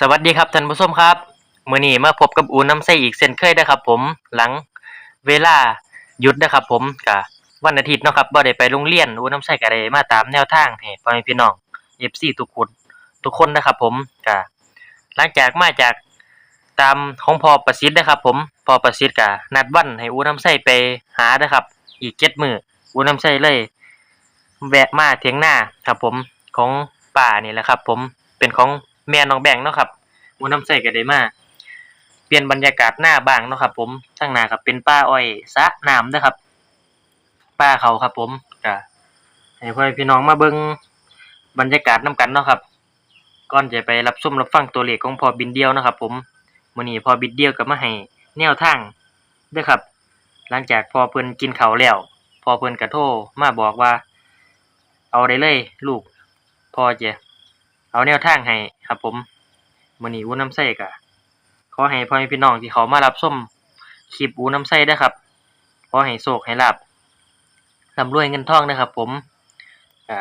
สวัสดีครับท่านผู้ชมครับมื้อนี้มาพบกับอูน้ำไส้อีกเช่นเคยนะครับ ผมหลังเวลาหยุดนะครับ ผมก็วันอาทิตย์เนาะครับบ่ได้ไปโรงเรียนอูน้ำไส้ก็ได้มาตามแนวทางให้พ่อแม่พี่น้อง FC ทุกคนทุกคนนะครับ ผมก็หลังจากมาจากตามของพ่อประสิทธิ์นะครับ ผมพ่อประสิทธิ์ก็นัดวันให้อูน้ำไส้ไปหานะครับ อีก7มื้ออูน้ำไส้เลย แวะมาเถียงหน้าครับ ผมของป่านี่แหละครับ ผมเป็นของ แม่น้องแบงค์เนาะครับอูน้ำใส่ก็ได้มาเปลี่ยนบรรยากาศหน้าบ้างเนาะครับ ผมข้งหน้าครับเป็นป่าอ้อยสะน้ำนะครับป่าเขาครับ ผมก็ให้พ่อพี่น้องมาเบิ่งบรรยากาศนํกันเนาะครับก่อนจะไปรับชมรับฟังตัวเลขของพอบินเดียวนะครับ ผมมื้อนี้พอบินเดียวก็มาให้แนวทางเด้อครับ หลังจากพอเพิ่นกินข้าวแล้วพอเพิ่นก็โทรมาบอกว่า เอาได้เลย ลูกพอจะ เอาแนวทางให้ครับ ผมมื้อนี้อูน้ำไส้ก็ขอให้พ่อแม่พี่น้องที่เขามารับชมคลิปอูน้ำไส้เด้ครับขอให้โชคให้ลาบร่ำรวยเงินทองนะครับ ผมอ่า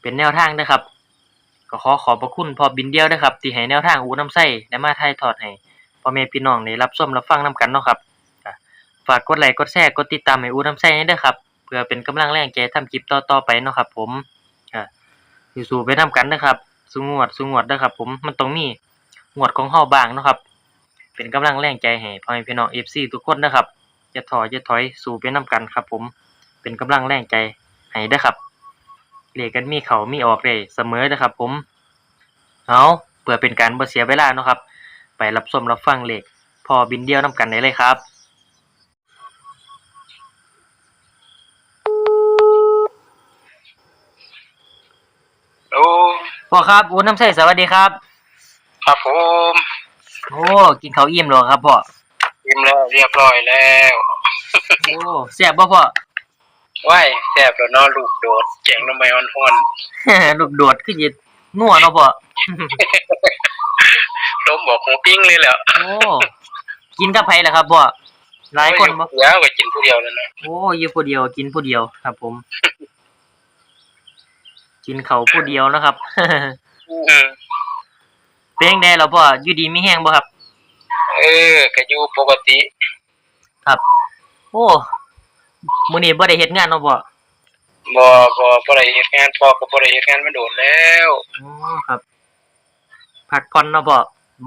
เป็นแนวทางนะครับก็ขอขอบพระคุณพอบินเดียวนะครับ ที่ให้แนวทางอูน้ำไส้ได้มาถ่ายทอดให้พ่อแม่พี่น้องได้รับชมรับฟังนํกันเนาะครับฝากกดไลค์กดแชร์กดติดตามให้อูน้ำไส้ให้เด้ครับ เพื่อเป็นกำลังแรงใจทำคลิปต่อๆไปเนาะครับ ผม อ่าสู้ไปทำกันนะครับสู้งวดสู้งวดเด้อครับ ผมมันต้องมีงวดของเฮาบ้างนะครับ เป็นกำลังแรงใจให้พ่อแม่พี่น้อง FC ทุกคนนะครับอย่าท้อย่าถอยสู้ไปนํกันครับ ผมเป็นกำลังแรงใจให้เด้ครับเลขกันมีเขามีออกได้เสมอเด้อครับ ผมเอาเพื่อเป็นการบ่เสียเวลาเนาะครับ ไปรับชมรับฟังเลขพอบินเดียวนํกันได้เลยครับ โอ้ พ่อครับอูน้ำใสสวัสดีครับ ครับผมโอ้กินข้าวอิ่มแล้วครับพ่อยิ้มแล้วเรียบร้อยแล้วโอ้แซ่บบ่พ่อว้ายแซ่บแล้วเนอลูกโดดแจงน้ำไม้อ่อนลูกโดดคือจินัวเนาะพ่อๆล้มบอกหูปิ้งเลยแหล้วโอ้กินกับไผล่ะครับพ่อหลายคนบ่เดี๋ยวก็กินผู้เดียวแล้วนะโอ้อยู่ผู้เดียวกินผู้เดียวครับผม กินข้าวผู้เดียวนะครับอืมเป็นจังได๋ล่ะพ่ออยู่ดีมีแฮงบ่ครับ เออก็อยู่ปกติ ครับ โอ้มื้อนี้บ่ได้เฮ็ดงานเนาะพ่อบ่บ่บ่ได้เฮ็ดงานพ่อก็บ่ได้เฮ็ดงานมาโดนแล้วอ๋อครับ พักผ่อนเนาะพ่อ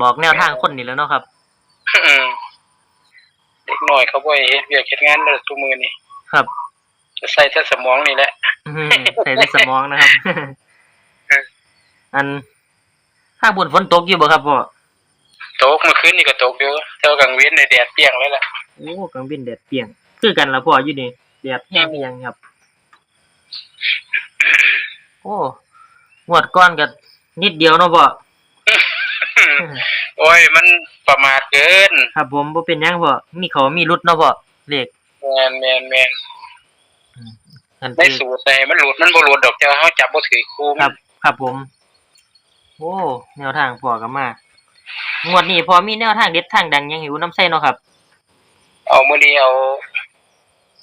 บอกแนวทางคนนี่แหล้วเนาะครับอืมเด็กน้อยเขาบ่ให้เฮ็ดเวียกเฮ็ดงานแล้วทุกมื้อนี้ครับจะ ใส่แต่สมองนี่แหละอืมใส่ในสมองนะครับ อันถ้าบนฝนตกอยู่บ่ครับพ่อตกเมื่อคืนนี่ก็ตกอยู่แต่ว่ากลางเว้นในแดดเปรี้ยงเลยล่ะโอ้กังเว้นแดดเปรียง คือกันละพ่ออยู่นี่แดดแห้งเพียงครับ โอ้งวดก้อนก็นิดเดียวเนาะพ่อโอ้ย มันประมาทเกิน ครับผมบ่เป็นหยังพ่อมีเขามีรุดเนาะพ่อเลขแม่นแม่นแม่น อันได้คือสูตรแต่มันหลุดมันบ่หลุดดอกแต่ว่าเฮาจับบ่ถือคู่ครับครับผม โอ้แนวทางพ่อก็มางวดนี้พอมีแนวทางเด็ดทางดังยังอยู่น้ำใส่เนาะครับ เอามื้อนี้เอา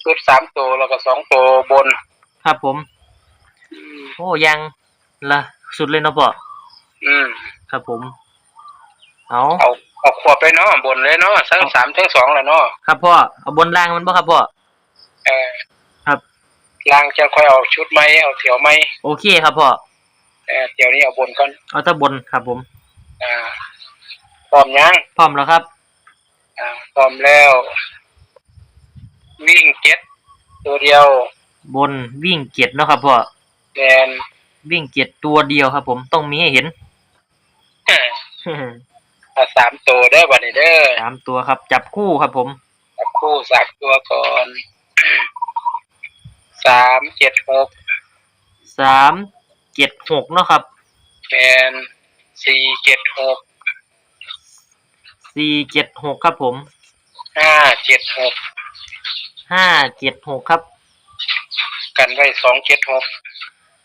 ชุดสามตัวแล้วก็สองตัวบนครับผม โอ้ยังละสุดเลยเนาะพ่ออืมครับผม เอาเอาเอาขวบไปเนาะบนเลยเนาะทั้งสามทั้งสองแหละเนาะครับพ่อเอาบนล่างมันบ่ครับพ่อเออครับ ล่างจะค่อยเอาชุดไหมเอาเถียวไหมโอเคครับพ่อเออเถียวนี้เอาบนก่อนเอาตะบนครับผมอ่าพร้อมยังพร้อมแล้วครับอ่าพร้อมแล้ว วิ่งเก็ตตัวเดียว บนวิ่งเกียรเนาะครับพ่อแมนวิ่งเกียรตัวเดียวครับ ผมต้องมีให้เห็นเอาสามตัวเด้อบัดนี้เด้อสามตัวครับ จับคู่ครับผม จับคู่สามตัวก่อน สามเจ็ดหกสามเจ็ดหกเนาะครับแมนสี่เจ็ดหกสี่เจ็ดหกครับผมห้าเจ็ดหกห้าเจ็ดหกครับ กันไว้สองเจ็ดหก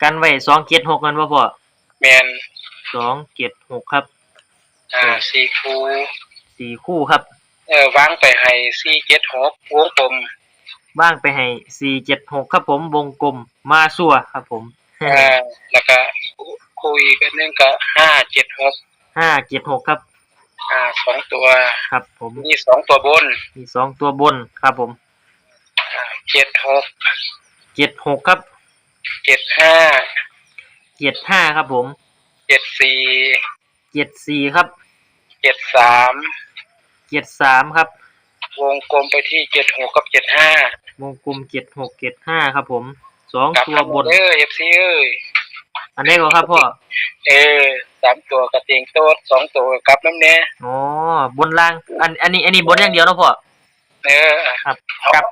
กันไว้สองเจ็ดหกกันว่าพ่อแมนสองเจ็ดหกครับอ่าสี่คูสี่คู่ครับ เออวางไปให้สี่เจ็ดหกวงกลม บ้างไปให้สี่เจ็ดหกครับผมวงกลมมาสัวครับผมอ่าแล้วก็คุยกันนึงก็ห้าเจ็ดหกห้าเจ็ดหกครับ อ่าสองตัวครับ ผมมีสองตัวบน มีสองตัวบนครับผมอ่าเจ็ดหกเจ็ดหกครับเจ็ดห้าเจ็ดห้าครับผมเจ็ดสี่เจ็ดสี่ครับเจ็ดสามเจ็ดสามครับ วงกลมไปที่เจ็ดหกกับเจ็ดห้า วงกลมเจ็ดหกเจ็ดห้าครับผม สองกลับตัวบนเออเอฟซีเอ้ยอันนี้ก็ครับพ่อ เออสามตัวกระเตียงโต๊ดสองตัวกลับน้ำเนี้ยอ๋อ บนล่าง อัน อันนี้ อันนี้บนอย่างเดียวเนาะพ่อ เออครับ เอาครับ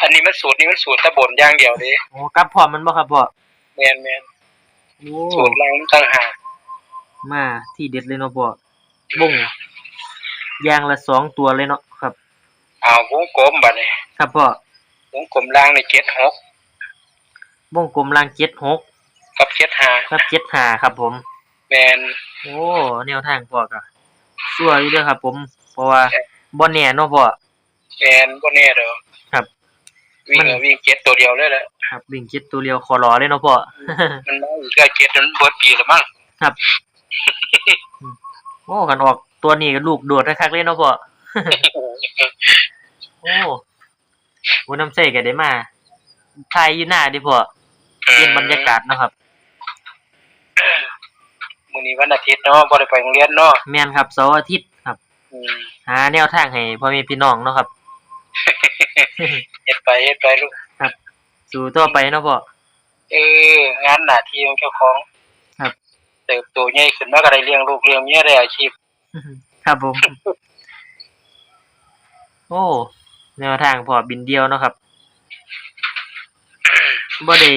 อันนี้มันสูตรนี้มันสูตรแตะบนอย่างเดียวดิโอ้กลับพร้อมมันบ่ครับพ่อ แมนแมนโอ้สูตรล่างมันต่างหากมาที่เด็ดเลยเนาะพ่อบุ้งยางละสองตัวเลยเนาะครับ เอาวงกลมบัดนี้ครับพ่อ วงกลมล่างในเจ็ดหกวงกลมล่างเจ็ดหกกับเจ็ดห้าครับเจ็ดห้าครับผม แมนโอ้แนวทางพ่อกะชั่วอยู่เด้อครับ ผม เพราะว่าบ่แน่เนาะพ่อแมนบ่แน่เด้อครับ วิ่งมันก็วิ่งเจ็ดตัวเดียวเลยแหละครับวิ่งเจ็ดตัวเดียวขอรอเลยเนาะพ่อมันมาอีกก็เจ็ดมันเบิดปีแล้วมั้งครับโอ้กันออกตัวนี้ก็ลูกโดดคักๆเลยเนาะพ่อโอ้ วันน้ำใส่ก็ได้มาถ่ายอยู่หน้าเดิพ่อเปลี่ยนบรรยากาศเนาะครับมื้อนี้วันอาทิตย์เนาะบ่ได้ไปโรงเรียนเนาะแม่นครับเสาร์อาทิตย์ครับอืมหาแนวทางให้พ่อแม่พี่น้องเนาะครับเฮ็ดไปเฮ็ดไปลูกสู่ต่อไปเนาะพ่อเอองานหน้าที่ของเจ้าของ ครับเติบโตใหญ่ขึ้นมาก็ได้เลี้ยงลูกเลี้ยงเมียได้อาชีพครับผมโอ้ แนวทางพ่อบินเดียวเนาะครับบ่ได้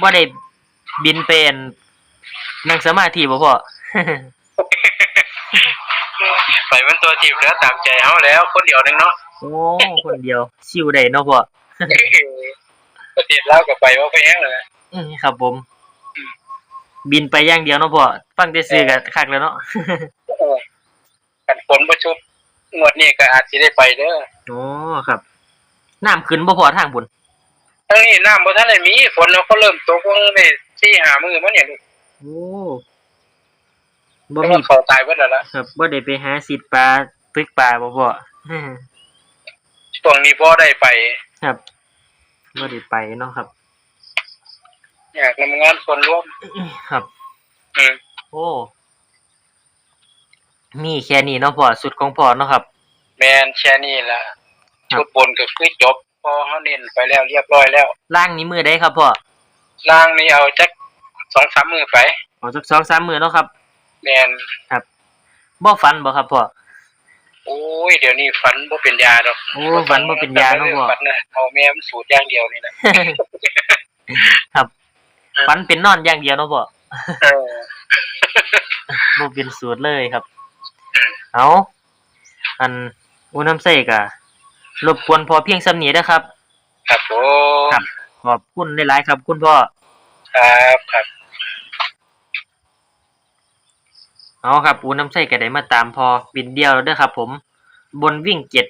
บ่ได้บินเป็นนั่งสมาธิบ่พ่อ ไปมันตัวจีบแล้วตามใจเฮาแล้ว คนเดียวนึงเนาะโอ้คนเดียวชิวได้เนาะพ่อประเทศลาวก็ไปว่าไปแฮงเลยอืมครับผม บินไปอย่างเดียวเนาะพ่อฟังแต่ซื้อก็คักแล้วเนาะกันฝนบ่ชุบ งวดนี้ก็อาจสิได้ไปเด้อโอ้ครับ น้ำขึ้นบ่พอทางบุญทั้งนี้น้ำบ่ทันได้มีฝนเราก็เริ่มตกวงได้4-5มื้อมาเนี่ยลูกโอ้บ่บ่มีมีเขาตายเบิดแล้วล่ะครับบ่ได้ไปหาสิดปลาตึกปลาบ่พ่อช่วงนี้บ่ได้ไปครับบ่ได้ไปเนาะครับ อยากนำงานส่วนรวม ครับ อืม โอ้ มีแค่นี้เนาะพ่อสุดของพ่อเนาะครับ แม่นแค่นี้ล่ะครับชุดบนก็คือจบพอเฮาเน้นไปแล้วเรียบร้อยแล้วล่างนี้มือได้ครับพ่อล่างนี่เอาจัก2-3มื้อไปเอาสัก2-3มื้อเนาะครับ แม่นบ่ฝันบ่ครับพ่อโอ้ยเดี๋ยวนี้ฝันบ่เป็นยาดอกโอ้ฝันบ่เป็นยาเนาะพ่อฝันน่ะเอาแม่มันสูตรอย่างเดียวนี่นะ ครับฝันเป็นนอนอย่างเดียวเนาะพ่อเออบ่เป็นสูตรเลยครับ เอาอันอุน้ำใส่กะรบกวนพอเพียงสำนีนะครับ ครับผมครับ ขอบคุณหลายๆครับ คุณพ่อ ครับครับเอาครับอูน้ำใส่ก็ได้มาตามพอบินเดียวเด้อครับ ผม บนวิ่งเจ็ด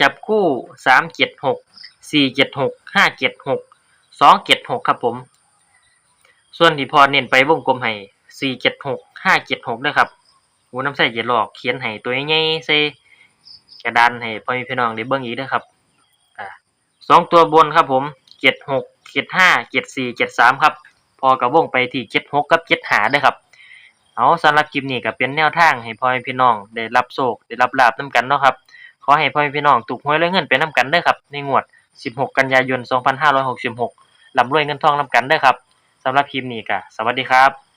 จับคู่สามเจ็ดหกสี่เจ็ดหกห้าเจ็ดหกสองเจ็ดหกครับผม ส่วนที่พอเน้นไปวงกลมให้สี่เจ็ดหกห้าเจ็ดหกด้วยครับ อูน้ำใส่จะหลอกเขียนให้ตัวใหญ่ๆใส่กระดานให้พ่อแม่พี่น้องได้เบิ่งอีกนะครับอ่าสองตัวบนครับผมเจ็ดหกเจ็ดห้าเจ็ดสี่เจ็ดสามครับ พอกับวงไปที่เจ็ดหกกับเจ็ดหาด้วยครับ เอาสำหรับคลิปนี้ก็เป็นแนวทางให้พ่อแม่พี่น้องได้รับโชคได้รับลาบนํกันเนาะครับขอให้พ่อแม่พี่น้องถูกหวยรวยเงินไปนํกันด้อครับในงวด 16 กันยายน 2566ร่ำรวยเงินทองนํกันด้อครับสำหรับคลิปนี้ก็สวัสดีครับ